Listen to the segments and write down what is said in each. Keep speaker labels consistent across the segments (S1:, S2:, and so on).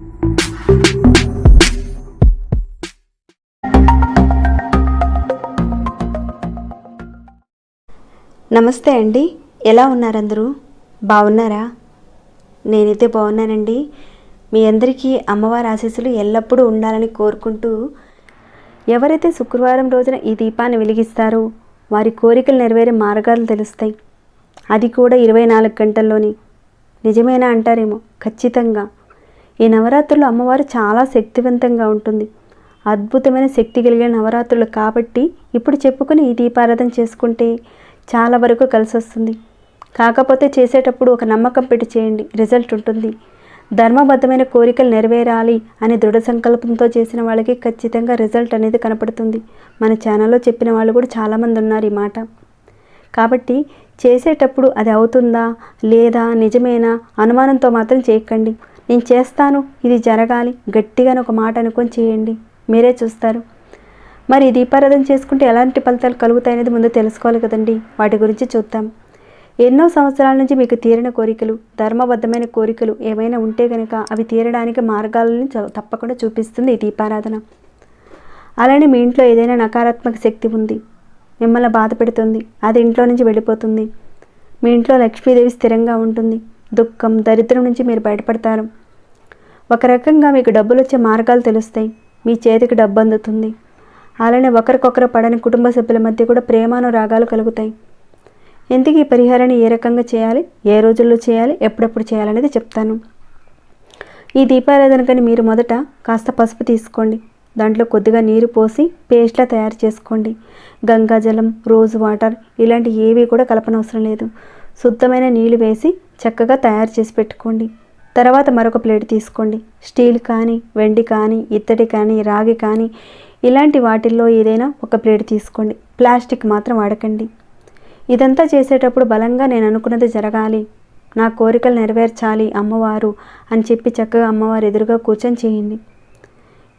S1: నమస్తే అండి. ఎలా ఉన్నారందరూ? బాగున్నారా? నేనైతే బాగున్నానండి. మీ అందరికీ అమ్మవారి ఆశీస్సులు ఎల్లప్పుడూ ఉండాలని కోరుకుంటూ ఎవరైతే శుక్రవారం రోజున ఈ దీపాన్ని వెలిగిస్తారో వారి కోరికలు నెరవేరే మార్గాలు తెలుస్తాయి. అది కూడా ఇరవై నాలుగు గంటల్లోని. నిజమేనా అంటారేమో? ఖచ్చితంగా. ఈ నవరాత్రులు అమ్మవారు చాలా శక్తివంతంగా ఉంటుంది. అద్భుతమైన శక్తి కలిగిన నవరాత్రులు కాబట్టి ఇప్పుడు చెప్పుకుని ఈ దీపారాధన చేసుకుంటే చాలా వరకు కలిసి వస్తుంది కాకపోతే చేసేటప్పుడు ఒక నమ్మకం పెట్టి చేయండి. రిజల్ట్ ఉంటుంది. ధర్మబద్ధమైన కోరికలు నెరవేరాలి అనే దృఢ సంకల్పంతో చేసిన వాళ్ళకి ఖచ్చితంగా రిజల్ట్ అనేది కనపడుతుంది. మన ఛానల్లో చెప్పిన వాళ్ళు కూడా చాలామంది ఉన్నారు ఈ మాట. కాబట్టి చేసేటప్పుడు అది అవుతుందా లేదా నిజమేనా అనుమానంతో మాత్రం చేయకండి. నేను చేస్తాను ఇది జరగాలి. గట్టిగా ఒక మాట అనుకొని చేయండి. మీరే చూస్తారు. మరి దీపారాధన చేసుకుంటే ఎలాంటి ఫలితాలు కలుగుతాయనేది ముందు తెలుసుకోవాలి కదండి. వాటి గురించి చూద్దాం. ఎన్నో సంవత్సరాల నుంచి మీకు తీరిన కోరికలు ధర్మబద్ధమైన కోరికలు ఏమైనా ఉంటే కనుక అవి తీరడానికి మార్గాలను చ- తప్పకుండా చూపిస్తుంది ఈ దీపారాధన. అలానే మీ ఇంట్లో ఏదైనా నకారాత్మక శక్తి ఉంది మిమ్మల్ని బాధ పెడుతుంది అది ఇంట్లో నుంచి వెళ్ళిపోతుంది. మీ ఇంట్లో లక్ష్మీదేవి స్థిరంగా ఉంటుంది. దుఃఖం దరిద్రం నుంచి మీరు బయటపడతారు. ఒక రకంగా మీకు డబ్బులు వచ్చే మార్గాలు తెలుస్తాయి. మీ చేతికి డబ్బు అందుతుంది అలానే ఒకరికొకరు పడని కుటుంబ సభ్యుల మధ్య కూడా ప్రేమానురాగాలు కలుగుతాయి. ఎందుకు ఈ పరిహారాన్ని ఏ రకంగా చేయాలి? ఏ రోజుల్లో చేయాలి? ఎప్పుడెప్పుడు చేయాలనేది చెప్తాను. ఈ దీపారాధనకని మీరు మొదట కాస్త పసుపు తీసుకోండి. దాంట్లో కొద్దిగా నీరు పోసి పేస్ట్లా తయారు చేసుకోండి. గంగాజలం రోజ్ వాటర్ ఇలాంటి ఏవి కూడా కలపనవసరం లేదు. శుద్ధమైన నీళ్ళు వేసి చక్కగా తయారు చేసి పెట్టుకోండి. తర్వాత మరొక ప్లేట్ తీసుకోండి. స్టీల్ కానీ వెండి కానీ ఇత్తడి కానీ రాగి కానీ ఇలాంటి వాటిల్లో ఏదైనా ఒక ప్లేట్ తీసుకోండి. ప్లాస్టిక్ మాత్రం వాడకండి. ఇదంతా చేసేటప్పుడు బలంగా నేను అనుకున్నది జరగాలి. నా కోరికలు నెరవేర్చాలి అమ్మవారు అని చెప్పి చక్కగా అమ్మవారు ఎదురుగా కూర్చొని చేయండి.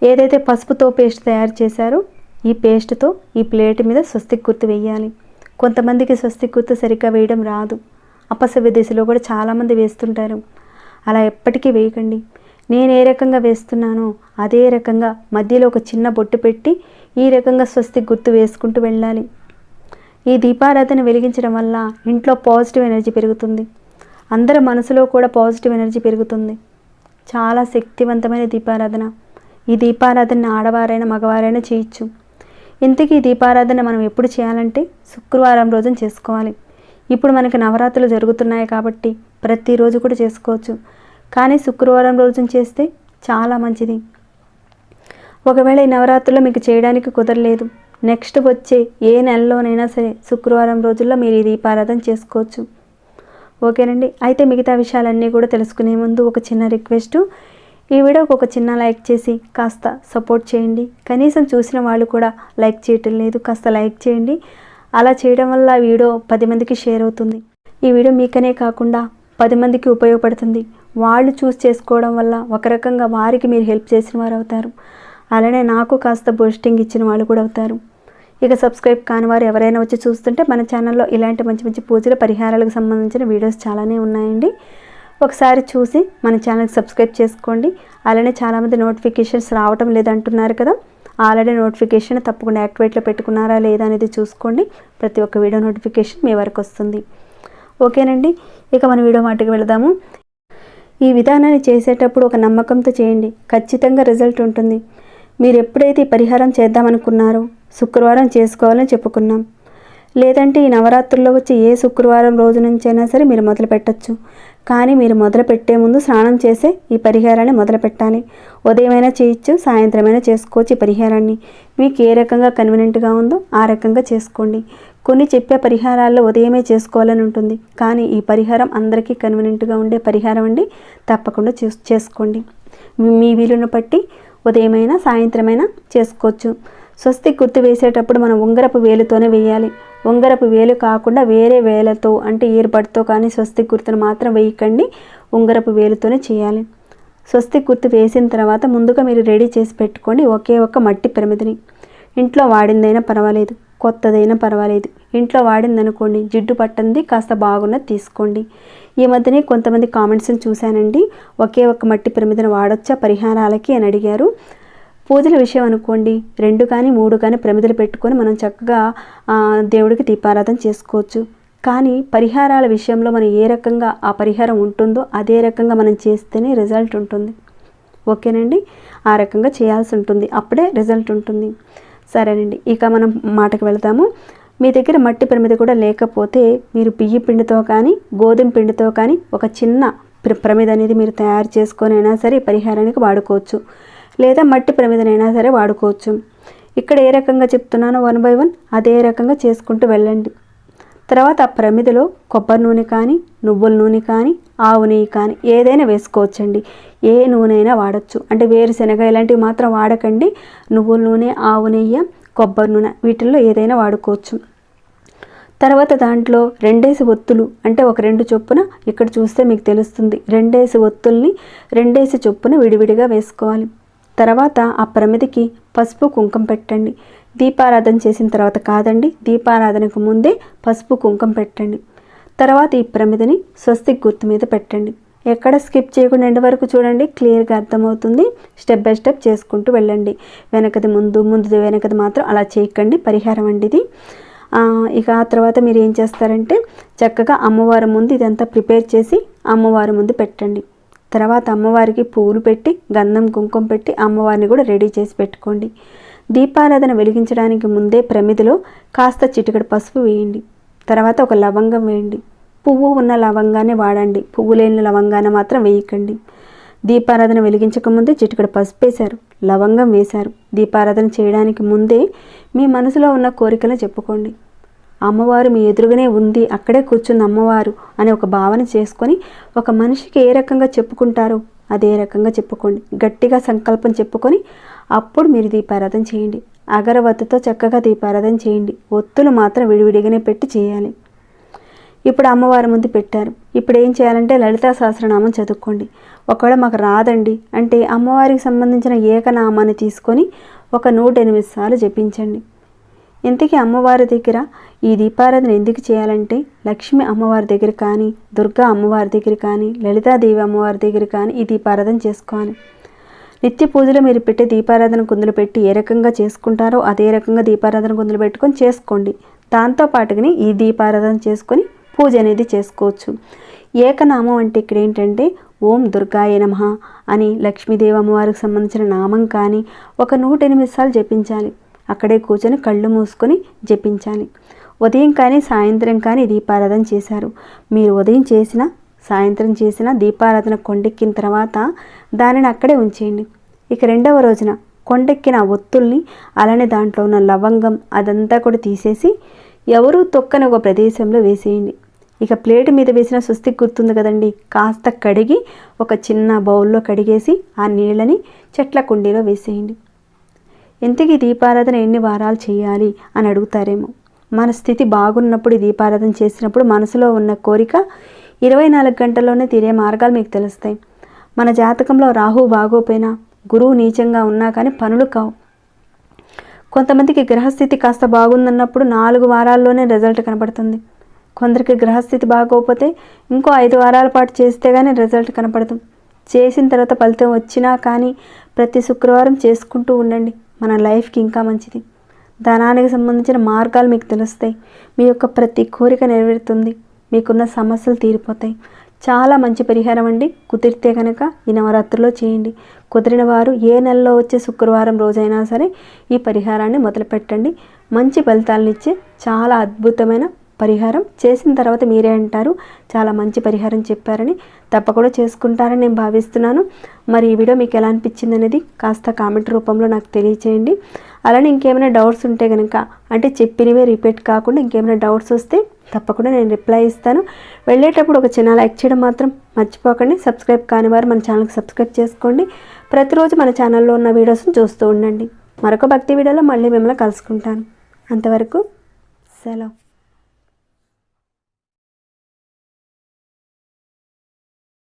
S1: ఏదైతే పసుపుతో పేస్ట్ తయారు చేశారో ఈ పేస్ట్తో ఈ ప్లేట్ మీద స్వస్తిక్ గుర్తు వేయాలి. కొంతమందికి స్వస్తిక్ గుర్తు సరిగ్గా వేయడం రాదు. అపసవ్య దిశలో కూడా చాలామంది వేస్తుంటారు. అలా ఎప్పటికీ వేయకండి. నేను ఏ రకంగా వేస్తున్నానో అదే రకంగా మధ్యలో ఒక చిన్న బొట్టు పెట్టి ఈ రకంగా స్వస్తి గుర్తు వేసుకుంటూ వెళ్ళాలి. ఈ దీపారాధన వెలిగించడం వల్ల ఇంట్లో పాజిటివ్ ఎనర్జీ పెరుగుతుంది. అందరి మనసులో కూడా పాజిటివ్ ఎనర్జీ పెరుగుతుంది. చాలా శక్తివంతమైన దీపారాధన. ఈ దీపారాధన ఆడవారైనా మగవారైనా చేయొచ్చు. ఇంతకీ ఈ దీపారాధన మనం ఎప్పుడు చేయాలంటే శుక్రవారం రోజున చేసుకోవాలి. ఇప్పుడు మనకి నవరాత్రులు జరుగుతున్నాయి కాబట్టి ప్రతిరోజు కూడా చేసుకోవచ్చు. కానీ శుక్రవారం రోజున చేస్తే చాలా మంచిది. ఒకవేళ ఈ నవరాత్రుల్లో మీకు చేయడానికి కుదరలేదు నెక్స్ట్ వచ్చే ఏ నెలలోనైనా సరే శుక్రవారం రోజుల్లో మీరు ఈ దీపారాధన చేసుకోవచ్చు. ఓకేనండి? అయితే మిగతా విషయాలన్నీ కూడా తెలుసుకునే ముందు ఒక చిన్న రిక్వెస్ట్. ఈ వీడియోకి ఒక చిన్న లైక్ చేసి కాస్త సపోర్ట్ చేయండి. కనీసం చూసిన వాళ్ళు కూడా లైక్ చేయటం లేదు కాస్త లైక్ చేయండి. అలా చేయడం వల్ల వీడియో పది మందికి షేర్ అవుతుంది. ఈ వీడియో మీకనే కాకుండా పది మందికి ఉపయోగపడుతుంది. వాళ్ళు చూస్ చేసుకోవడం వల్ల ఒక రకంగా వారికి మీరు హెల్ప్ చేసిన వారు అవుతారు. అలానే నాకు కాస్త బూస్టింగ్ ఇచ్చిన వాళ్ళు కూడా అవుతారు. ఇక సబ్స్క్రైబ్ కాని వారు ఎవరైనా వచ్చి చూస్తుంటే మన ఛానల్లో ఇలాంటి మంచి మంచి పూజల పరిహారాలకు సంబంధించిన వీడియోస్ చాలానే ఉన్నాయండి. ఒకసారి చూసి మన ఛానల్కి సబ్స్క్రైబ్ చేసుకోండి. అలానే చాలామంది నోటిఫికేషన్స్ రావటం లేదంటున్నారు కదా. ఆల్రెడీ నోటిఫికేషన్ తప్పకుండా యాక్టివేట్లో పెట్టుకున్నారా లేదా అనేది చూసుకోండి. ప్రతి ఒక్క వీడియో నోటిఫికేషన్ మీ వరకు వస్తుంది. ఓకేనండి? ఇక మన వీడియో మాటకి వెళదాము. ఈ విధానాన్ని చేసేటప్పుడు ఒక నమ్మకంతో చేయండి. ఖచ్చితంగా రిజల్ట్ ఉంటుంది. మీరు ఎప్పుడైతే పరిహారం చేద్దామనుకున్నారో శుక్రవారం చేసుకోవాలని చెప్పుకున్నాం. లేదంటే ఈ నవరాత్రుల్లో వచ్చి ఏ శుక్రవారం రోజు నుంచైనా సరే మీరు మొదలు పెట్టచ్చు కానీ మీరు మొదలుపెట్టే ముందు స్నానం చేసే ఈ పరిహారాన్ని మొదలుపెట్టాలి. ఉదయమైనా చేయొచ్చు సాయంత్రమైనా చేసుకోవచ్చు ఈ పరిహారాన్ని. మీకు ఏ రకంగా కన్వీనియంట్గా ఉందో ఆ రకంగా చేసుకోండి. కొన్ని చెప్పే పరిహారాల్లో ఉదయమే చేసుకోవాలని ఉంటుంది. కానీ ఈ పరిహారం అందరికీ కన్వీనియంట్గా ఉండే పరిహారం అండి. తప్పకుండా చేసుకోండి. మీ వీలును బట్టి ఉదయమైనా సాయంత్రమైనా చేసుకోవచ్చు. స్వస్తి గుర్తు వేసేటప్పుడు మనం ఉంగరపు వేలుతోనే వేయాలి. ఉంగరపు వేలు కాకుండా వేరే వేలతో అంటే ఏర్పాటుతో కానీ స్వస్తి గుర్తును మాత్రం వేయకండి. ఉంగరపు వేలుతోనే చేయాలి. స్వస్తి గుర్తు వేసిన తర్వాత ముందుగా మీరు రెడీ చేసి పెట్టుకోండి ఒకే ఒక్క మట్టి పిరమిదిని ఇంట్లో వాడిందైనా పర్వాలేదు కొత్తదైనా పర్వాలేదు. ఇంట్లో వాడిందనుకోండి జిడ్డు పట్టంది కాస్త బాగున్నది తీసుకోండి. ఈ మధ్యనే కొంతమంది కామెంట్స్ని చూశానండి. ఒకే ఒక్క మట్టి ప్రమిదను వాడొచ్చా? పరిహారాలకి అని అడిగారు. పూజల విషయం అనుకోండి రెండు కానీ మూడు కానీ ప్రమిదలు పెట్టుకొని మనం చక్కగా దేవుడికి దీపారాధన చేసుకోవచ్చు. కానీ పరిహారాల విషయంలో మనం ఏ రకంగా ఆ పరిహారం ఉంటుందో అదే రకంగా మనం చేస్తేనే రిజల్ట్ ఉంటుంది. ఓకేనండి? ఆ రకంగా చేయాల్సి ఉంటుంది. అప్పుడే రిజల్ట్ ఉంటుంది. సరేనండి. ఇక మనం మాటకు వెళ్తాము మీ దగ్గర మట్టి ప్రమిద కూడా లేకపోతే మీరు బియ్య పిండితో కానీ గోధుమ పిండితో కానీ ఒక చిన్న ప్ర- ప్రమిద అనేది మీరు తయారు చేసుకొని అయినా సరే పరిహారానికి వాడుకోవచ్చు. లేదా మట్టి ప్రమిదనైనా సరే వాడుకోవచ్చు. ఇక్కడ ఏ రకంగా చెప్తున్నానో వన్ బై వన్ అదే రకంగా చేసుకుంటూ వెళ్ళండి. తర్వాత ఆ ప్రమిదలో కొబ్బరి నూనె కానీ నువ్వుల నూనె కానీ ఆవు నెయ్యి కానీ ఏదైనా వేసుకోవచ్చండి. ఏ నూనె అయినా వాడచ్చు. అంటే వేరుశనగ ఇలాంటివి మాత్రం వాడకండి. నువ్వుల నూనె ఆవు నెయ్యి కొబ్బరి నూనె వీటిల్లో ఏదైనా వాడుకోవచ్చు. తర్వాత దాంట్లో రెండేసి ఒత్తులు అంటే ఒక రెండు చొప్పున ఇక్కడ చూస్తే మీకు తెలుస్తుంది. రెండేసి ఒత్తుల్ని రెండేసి చొప్పున విడివిడిగా వేసుకోవాలి. తర్వాత ఆ ప్రమిదికి పసుపు కుంకం పెట్టండి. దీపారాధన చేసిన తర్వాత కాదండి దీపారాధనకు ముందే పసుపు కుంకం పెట్టండి. తర్వాత ఈ ప్రమిదని స్వస్తిక్ గుర్తు మీద పెట్టండి. ఎక్కడ స్కిప్ చేయకుండా ఎండ్ వరకు చూడండి క్లియర్గా అర్థమవుతుంది. స్టెప్ బై స్టెప్ చేసుకుంటూ వెళ్ళండి. వెనకది ముందు ముందుది వెనకది మాత్రం అలా చేయకండి పరిహారం అండి ఇది. ఇక ఆ తర్వాత మీరు ఏం చేస్తారంటే చక్కగా అమ్మవారి ముందు ఇదంతా ప్రిపేర్ చేసి అమ్మవారి ముందు పెట్టండి. తర్వాత అమ్మవారికి పువ్వులు పెట్టి గంధం కుంకుమ పెట్టి అమ్మవారిని కూడా రెడీ చేసి పెట్టుకోండి. దీపారాధన వెలిగించడానికి ముందే ప్రమిదిలో కాస్త చిటికడ పసుపు వేయండి. తర్వాత ఒక లవంగం వేయండి. పువ్వు ఉన్న లవంగానే వాడండి. పువ్వు లేని లవంగాన మాత్రం వేయకండి. దీపారాధన వెలిగించక ముందే చిటికడ పసుపు వేశారు. లవంగం వేశారు. దీపారాధన చేయడానికి ముందే మీ మనసులో ఉన్న కోరికలను చెప్పుకోండి. అమ్మవారు మీ ఎదురుగానే ఉంది అక్కడే కూర్చుంది అమ్మవారు అనే ఒక భావన చేసుకొని ఒక మనిషికి ఏ రకంగా చెప్పుకుంటారో అదే రకంగా చెప్పుకోండి. గట్టిగా సంకల్పం చెప్పుకొని అప్పుడు మీరు దీపారాధన చేయండి. అగరవత్తుతో చక్కగా దీపారాధన చేయండి. ఒత్తులు మాత్రం విడివిడిగానే పెట్టి చేయాలి. ఇప్పుడు అమ్మవారి ముందు పెట్టారు. ఇప్పుడు ఏం చేయాలంటే లలితా సహస్రనామం చదువుకోండి. ఒకవేళ మాకు రాదండి అంటే అమ్మవారికి సంబంధించిన ఏకనామాన్ని తీసుకొని ఒక నూట ఎనిమిది సార్లు జపించండి. ఇంతకీ అమ్మవారి దగ్గర ఈ దీపారాధన ఎందుకు చేయాలంటే లక్ష్మి అమ్మవారి దగ్గర కానీ దుర్గా అమ్మవారి దగ్గర కానీ లలితాదేవి అమ్మవారి దగ్గర కానీ ఈ దీపారాధన చేసుకోవాలి. నిత్య పూజలో మీరు పెట్టే దీపారాధన కుందులు పెట్టి ఏ రకంగా చేసుకుంటారో అదే రకంగా దీపారాధన కుందులు పెట్టుకొని చేసుకోండి. దాంతో పాటుగానే ఈ దీపారాధన చేసుకొని పూజ అనేది చేసుకోవచ్చు. ఏకనామం అంటే ఇక్కడ ఏంటంటే ఓం దుర్గాయ నమ అని లక్ష్మీదేవి అమ్మవారికి సంబంధించిన నామం కానీ ఒక నూట ఎనిమిది సార్లు జపించాలి. అక్కడే కూర్చొని కళ్ళు మూసుకొని జపించాలి. ఉదయం కానీ సాయంత్రం కానీ దీపారాధన చేశారు. మీరు ఉదయం చేసిన సాయంత్రం చేసిన దీపారాధన కొండెక్కిన తర్వాత దానిని అక్కడే ఉంచేయండి. ఇక రెండవ రోజున కొండెక్కిన ఆ ఒత్తుల్ని అలానే దాంట్లో ఉన్న లవంగం అదంతా కూడా తీసేసి ఎవరూ తొక్కని ఒక ప్రదేశంలో వేసేయండి. ఇక ప్లేట్ మీద వేసిన స్వస్తిక్ గుర్తుంది కదండి. కాస్త కడిగి ఒక చిన్న బౌల్లో కడిగేసి ఆ నీళ్ళని చెట్ల కుండీలో వేసేయండి. ఇంతకీ దీపారాధన ఎన్ని వారాలు చేయాలి? అని అడుగుతారేమో. మన స్థితి బాగున్నప్పుడు దీపారాధన చేసినప్పుడు మనసులో ఉన్న కోరిక ఇరవై నాలుగు గంటల్లోనే తీరే మార్గాలు మీకు తెలుస్తాయి. మన జాతకంలో రాహు బాగోపోయినా గురువు నీచంగా ఉన్నా కానీ పనులు కావు. కొంతమందికి గ్రహస్థితి కాస్త బాగుందన్నప్పుడు నాలుగు వారాల్లోనే రిజల్ట్ కనపడుతుంది. కొందరికి గ్రహస్థితి బాగోకపోతే ఇంకో ఐదు వారాల పాటు చేస్తే కానీ రిజల్ట్ కనపడదు. చేసిన తర్వాత ఫలితం వచ్చినా కానీ ప్రతి శుక్రవారం చేసుకుంటూ ఉండండి. మన లైఫ్కి ఇంకా మంచిది. ధనానికి సంబంధించిన మార్గాలు మీకు తెలుస్తాయి. మీ యొక్క ప్రతి కోరిక నెరవేరుతుంది. మీకున్న సమస్యలు తీరిపోతాయి. చాలా మంచి పరిహారం అండి. కుదిరితే కనుక ఈ నవరాత్రిలో చేయండి. కుదిరిన వారు ఏ నెలలో వచ్చే శుక్రవారం రోజైనా సరే ఈ పరిహారాన్ని మొదలుపెట్టండి. మంచి ఫలితాలను ఇచ్చే చాలా అద్భుతమైన పరిహారం చేసిన తర్వాత మీరే అంటారు. చాలా మంచి పరిహారం చెప్పారని తప్పకుండా చేసుకుంటారని నేను భావిస్తున్నాను. మరి ఈ వీడియో మీకు ఎలా అనిపించింది అనేది కాస్త కామెంట్ రూపంలో నాకు తెలియచేయండి. అలానే ఇంకేమైనా డౌట్స్ ఉంటే కనుక అంటే చెప్పినవే రిపీట్ కాకుండా ఇంకేమైనా డౌట్స్ వస్తే తప్పకుండా నేను రిప్లై ఇస్తాను. వెళ్ళేటప్పుడు ఒక చిన్న లైక్ చేయడం మాత్రం మర్చిపోకండి. సబ్స్క్రైబ్ కాని వారు మన ఛానల్కి సబ్స్క్రైబ్ చేసుకోండి. ప్రతిరోజు మన ఛానల్లో ఉన్న వీడియోస్ని చూస్తూ ఉండండి. మరొక భక్తి వీడియోలో మళ్ళీ మిమ్మల్ని కలుసుకుంటాను. అంతవరకు సెలవు.